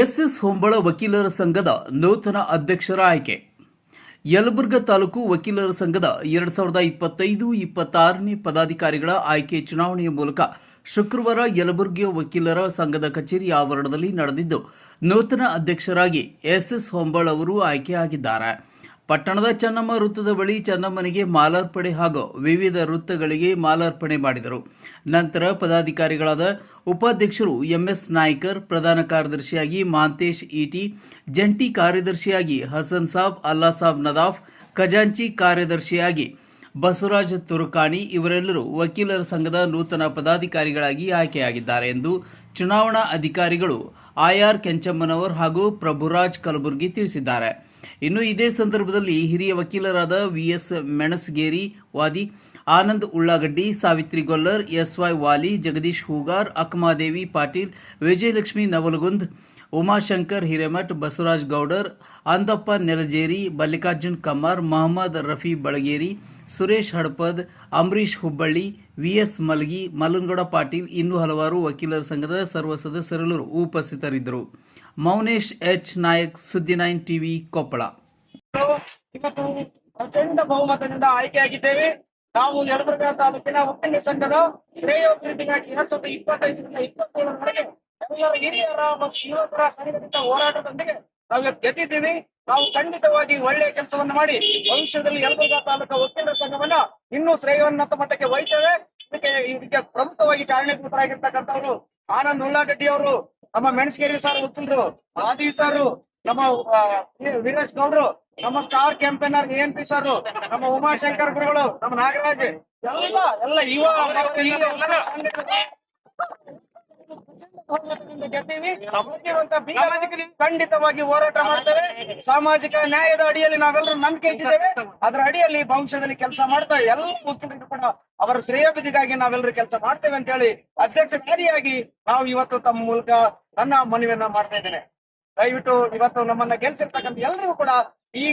S S Hombal ವಕೀಲರ ಸಂಘದ ನೂತನ ಅಧ್ಯಕ್ಷರ ಆಯ್ಕೆ. ಯಲಬುರ್ಗ ತಾಲೂಕು ವಕೀಲರ ಸಂಘದ ಎರಡ್ ಸಾವಿರದ ಇಪ್ಪತ್ತೈದು ಇಪ್ಪತ್ತಾರನೇ ಪದಾಧಿಕಾರಿಗಳ ಆಯ್ಕೆ ಚುನಾವಣೆಯ ಮೂಲಕ ಶುಕ್ರವಾರ ಯಲಬುರ್ಗಿ ವಕೀಲರ ಸಂಘದ ಕಚೇರಿ ಆವರಣದಲ್ಲಿ ನಡೆದಿದ್ದು, ನೂತನ ಅಧ್ಯಕ್ಷರಾಗಿ ಎಸ್ಎಸ್ ಹೊಂಬಳ ಅವರು ಆಯ್ಕೆಯಾಗಿದ್ದಾರೆ. ಪಟ್ಟಣದ ಚೆನ್ನಮ್ಮ ವೃತ್ತದ ಬಳಿ ಚೆನ್ನಮ್ಮನಿಗೆ ಮಾಲಾರ್ಪಣೆ ಹಾಗೂ ವಿವಿಧ ವೃತ್ತಗಳಿಗೆ ಮಾಲಾರ್ಪಣೆ ಮಾಡಿದರು. ನಂತರ ಪದಾಧಿಕಾರಿಗಳಾದ ಉಪಾಧ್ಯಕ್ಷರು ಎಂಎಸ್ ನಾಯ್ಕರ್, ಪ್ರಧಾನ ಕಾರ್ಯದರ್ಶಿಯಾಗಿ ಮಹಾಂತೇಶ್ ಇಟಿ ಜಂಟಿ ಕಾರ್ಯದರ್ಶಿಯಾಗಿ ಹಸನ್ ಸಾಬ್, ಅಲ್ಲಾ ಸಾಬ್ ನದಾಫ್, ಖಜಾಂಚಿ ಕಾರ್ಯದರ್ಶಿಯಾಗಿ ಬಸವರಾಜ್ ತುರುಕಾಣಿ ಇವರೆಲ್ಲರೂ ವಕೀಲರ ಸಂಘದ ನೂತನ ಪದಾಧಿಕಾರಿಗಳಾಗಿ ಆಯ್ಕೆಯಾಗಿದ್ದಾರೆ ಎಂದು ಚುನಾವಣಾ ಅಧಿಕಾರಿಗಳು ಆರ್ ಕೆಂಚಮ್ಮನವರ್ ಹಾಗೂ ಪ್ರಭುರಾಜ್ ಕಲಬುರ್ಗಿ ತಿಳಿಸಿದ್ದಾರೆ. ಇನ್ನು ಇದೇ ಸಂದರ್ಭದಲ್ಲಿ ಹಿರಿಯ ವಕೀಲರಾದ VS Menasgeri Wadi, Anand Ullagaddi, Savitri Gollar, S Y Wali, Jagadish Hoogar, Akkamadevi Patil, Vijayalakshmi Navalgund, Umashankar Hiremath, Basavaraj Gowdar, Andappa Nelajeri, Mallikarjun Kammar Mohammed Rafi Balageri, Suresh Hadapad Ambarish Hubballi, V S Malgi, Mallanagouda Patil ಇನ್ನೂ ಹಲವಾರು ವಕೀಲರ ಸಂಘದ ಸರ್ವ ಸದಸ್ಯರೆಲ್ಲರೂ ಉಪಸ್ಥಿತರಿದ್ದರು. Mounesh H Nayak ಸುದ್ದಿ nine TV Koppal. ಇವತ್ತು ಪ್ರಚಂಡ ಬಹುಮತದಿಂದ ಆಯ್ಕೆಯಾಗಿದ್ದೇವೆ. ನಾವು ಯಲಬುರ್ಗಾ ತಾಲೂಕಿನ ಒಕ್ಕಲಿಗ ಸಂಘದ ಶ್ರೇಯೋಭಿವೃದ್ಧಿಗಾಗಿ ಎರಡ್ ಸಾವಿರದ ಇಪ್ಪತ್ತೈದರಿಂದ ಇಪ್ಪತ್ತೇಳರವರೆಗೆ ಹಿರಿಯರ ಮತ್ತು ಯುವಕರ ಸಂಘಟಿತ ಹೋರಾಟದೊಂದಿಗೆ ನಾವು ಗೆದ್ದಿದ್ದೀವಿ. ನಾವು ಖಂಡಿತವಾಗಿ ಒಳ್ಳೆಯ ಕೆಲಸವನ್ನು ಮಾಡಿ ಭವಿಷ್ಯದಲ್ಲಿ ಯಲಬುರ್ಗ ತಾಲೂಕು ವಕೀಲರ ಸಂಘವನ್ನ ಇನ್ನೂ ಶ್ರೇಯೋನ್ನತ ಮಟ್ಟಕ್ಕೆ ಒಯ್ತೇವೆ. ಇದಕ್ಕೆ ಇದಕ್ಕೆ ಪ್ರಮುಖವಾಗಿ ಕಾರಣೀಭೂತರಾಗಿರ್ತಕ್ಕಂಥವ್ರು ಆನಂದ್ ಉಳ್ಳಾಗಡ್ಡಿ ಅವರು ನಮ್ಮ ಮೆಣಸಗೇರಿ ಸರ್ ವಕೀಲರು ಆದಿ ಸರ್. ನಮ್ಮ ವೀರೇಶ್ ಗೌಡ್ರು, ನಮ್ಮ star campaigner N P sir, ನಮ್ಮ ಉಮಾಶಂಕರ್ ಗುರುಗಳು, ನಮ್ಮ ನಾಗರಾಜ್, ಎಲ್ಲ ಎಲ್ಲ ಯುವ ಖಂಡಿತವಾಗಿ ಹೋರಾಟ ಮಾಡ್ತೇವೆ ಸಾಮಾಜಿಕ ನ್ಯಾಯದ ಅಡಿಯಲ್ಲಿ ನಾವೆಲ್ಲರೂ ನಂಬಿಕೆ ಇಟ್ಟಿದ್ದೇವೆ. ಅದರ ಅಡಿಯಲ್ಲಿ ಭವಿಷ್ಯದಲ್ಲಿ ಕೆಲಸ ಮಾಡ್ತಾ ಎಲ್ಲ ವಕೀಲರು ಕೂಡ ಅವರ ಶ್ರೇಯೋಭಿವೃದ್ಧಿಗಾಗಿ ನಾವೆಲ್ಲರೂ ಕೆಲಸ ಮಾಡ್ತೇವೆ ಅಂತ ಹೇಳಿ ಅಧ್ಯಕ್ಷ ಮಾರಿಯಾಗಿ ನಾವು ಇವತ್ತು ತಮ್ಮ ಮೂಲಕ ನನ್ನ ಮನವಿಯನ್ನ ಮಾಡ್ತಾ ಇದ್ದೇನೆ. ದಯವಿಟ್ಟು ಇವತ್ತು ನಮ್ಮನ್ನ ಗೆಲ್ಸಿರ್ತಕ್ಕಂಥ ಎಲ್ಲರಿಗೂ ಕೂಡ ಈ